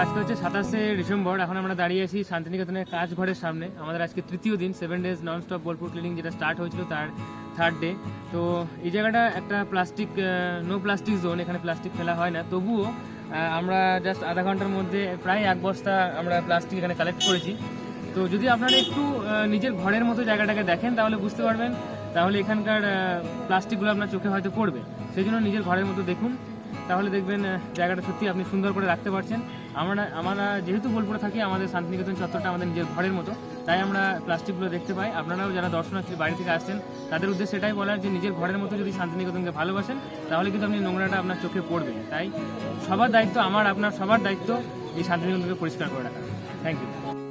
সাতাশে ডিসেম্বর, এখন আমরা দাঁড়িয়ে আছি শান্তিনিকেতনের কাজ ঘরের সামনে। আমাদের আজকে তৃতীয় দিন seven days non stop Bolpur cleaning যেটা স্টার্ট হয়েছিল তার থার্ড ডে তো এই জায়গাটা একটা প্লাস্টিক নো প্লাস্টিক জোন এখানে প্লাস্টিক ফেলা হয় না। তবুও আমরা জাস্ট আধা ঘণ্টার মধ্যে প্রায় এক বস্তা আমরা প্লাস্টিক এখানে কালেক্ট করেছি। তো যদি আপনারা একটু নিজের ঘরের মতো জায়গাটাকে দেখেন, তাহলে বুঝতে পারবেন, তাহলে এখানকার প্লাস্টিকগুলো আপনার চোখে হয়তো পড়বে। সেই জন্য নিজের ঘরের মতো দেখুন। তাহলে দেখবেন জায়গাটা সত্যি আপনি সুন্দর করে রাখতে পারছেন। আমরা আমরা যেহেতু বোলপুরে থাকি, আমাদের শান্তিনিকেতন চত্বরটা আমাদের নিজের ঘরের মতো। তাই আমরা প্লাস্টিকগুলো দেখতে পাই। আপনারাও যারা দর্শনার্থী বাড়ি থেকে আসছেন, তাদের উদ্দেশ্যে এটাই বলার যে নিজের ঘরের মতো যদি শান্তিনিকেতনকে ভালোবাসেন, তাহলে কিন্তু আপনি নোংরাটা আপনার চোখে পড়বে। তাই সবার দায়িত্ব আমার, আপনার সবার দায়িত্ব এই শান্তিনিকেতনকে পরিষ্কার করে রাখা। Thank you